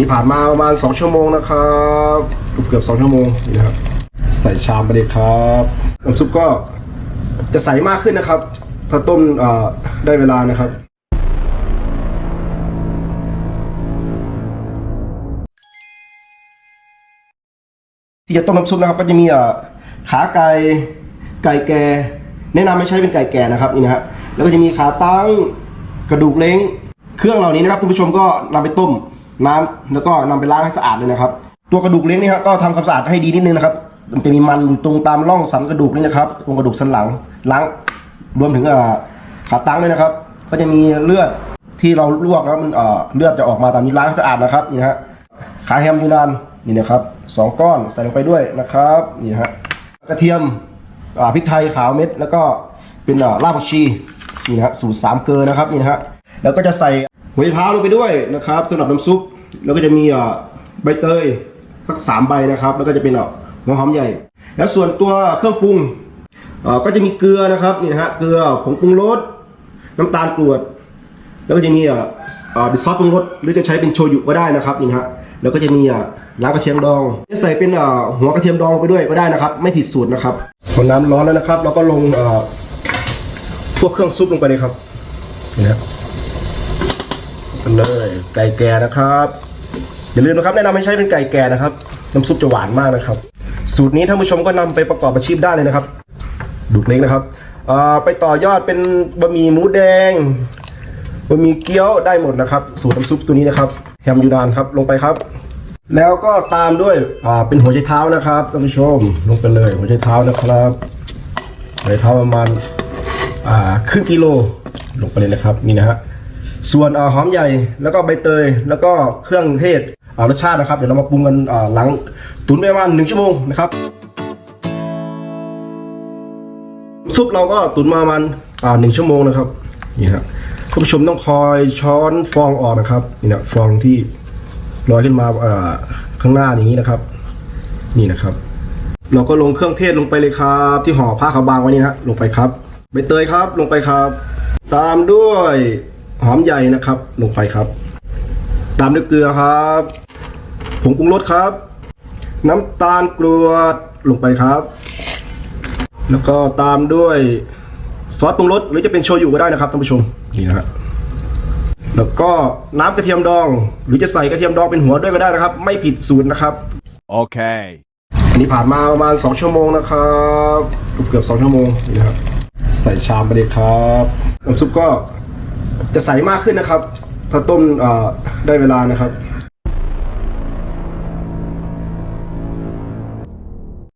นี้ผ่านมาประมาณ 2 ชั่วโมงนะครับเกือบ2ชั่วโมงนี่นะครับ ใส่ชามไปเลยครับน้ำซุปก็จะใสมากขึ้นนะครับถ้าต้มได้เวลานะครับที่จะต้มน้ำซุปนะครับก็จะมีอ่อขาไก่ไก่แก่ แนะนำไม่ใช้เป็นไก่แก่นะครับนี่นะฮะแล้วก็จะมีขาตั้งกระดูกเล้ง เครื่องเหล่านี้นะครับท่านผู้ชมก็นำไปต้ม น้ำแล้วก็นำไปล้างให้สะอาดเลยนะครับ ตัวกระดูกเล้งนี่ครับก็ทำความสะอาดให้ดีนิดนึงนะครับมันจะมีมันอยู่ตรงตามร่องสันกระดูกนี่นะครับตรงกระดูกสันหลังล้างรวมถึงขาตั้งด้วยนะครับ ก็จะมีเลือดที่เราลวกแล้วมันเลือดจะออกมาตามนี้ล้างสะอาดนะครับนี่ฮะขาแฮมยูนานนี่นะครับสองก้อนใส่ลงไปด้วยนะครับนี่ฮะกระเทียมพริกไทยขาวเม็ด แล้วก็เป็นอ่ารากผักชีนี่นะฮะสูตรสามเกลือนะครับนี่นะฮะแล้วก็จะใส่หัวไชเท้าลงไปด้วยนะครับสำหรับน้ำซุป แล้วก็จะมีใบเตยสักสามใบนะครับ แล้วก็จะเป็นหัวหอมใหญ่ แล้วส่วนตัวเครื่องปรุงก็จะมีเกลือนะครับนี่ฮะเกลือผงปรุงรสน้ำตาลกรวด แล้วก็จะมีเป็นซอสปรุงรสหรือจะใช้เป็นโชยุก็ได้นะครับนี่ฮะแล้วก็จะมีน้ำกระเทียมดองจะใส่เป็นหัวกระเทียมดองไปด้วยก็ได้นะครับ ไม่ผิดสูตรนะครับพอน้ำร้อนแล้วนะครับ เราก็ลงอ่าพวกเครื่องซุปลงไปเลยครับนี่นะ กันเลย ไก่แก่นะครับอย่าลืมนะครับแนะนำให้ใช้เป็นไก่แก่นะครับ น้ำซุปจะหวานมากนะครับ สูตรนี้ท่านผู้ชมก็นำไปประกอบอาชีพได้เลยนะครับดูกเล็กนะครับไปต่อยอดเป็นบะหมี่หมูแดงบะหมี่เกี๊ยวได้หมดนะครับ สูตรน้ำซุปตัวนี้นะครับแฮมยูนานครับลงไปครับ แล้วก็ตามด้วยเป็นหัวไชเท้านะครับท่านผู้ชมลงไปเลย หัวไชเท้านะครับหัวไชเท้าประมาณครึ่งกิโลลงไปเลยนะครับนี่นะฮะ ส่วนอหอมใหญ่แล้วก็ใบเตยแล้วก็เครื่องเทศรสชาตินะครับ เดี๋ยวเรามาปรุงกันหลังตุ๋นไปประมาณหนึ่งชั่วโมงนะครับซุปเราก็ตุ๋นมาประมาณหนึ่งชั่วโมงนะครับนี่ครับท่านผู้ชมต้องคอยช้อนฟองออกนะครับนี่นะฟองที่ลอยขึ้นมาข้างหน้าอย่างนี้นะครับ นี่นะครับ เราก็ลงเครื่องเทศลงไปเลยครับ ที่ห่อผ้าขาวบางไว้นี่ฮะลงไปครับใบเตยครับลงไปครับ ตามด้วย หอมใหญ่นะครับ ลงไปครับ ตามด้วยเกลือครับผงปรุงรสครับ น้ำตาลกรวดลงไปครับ แล้วก็ตามด้วยซอสปรุงรสหรือจะเป็นโชยุก็ได้นะครับท่านผู้ชมนี่นะฮะแล้วก็น้ำกระเทียมดอง หรือจะใส่กระเทียมดองเป็นหัวด้วยก็ได้นะครับ ไม่ผิดสูตรนะครับ Okay. อันนี้ผ่านมาประมาณ2ชั่วโมงนะครับเกือบ2ชั่วโมงนี่นะครับใส่ชามไปเลยครับน้ำซุปก็ จะใสมากขึ้นนะครับ ถ้าต้มได้เวลานะครับ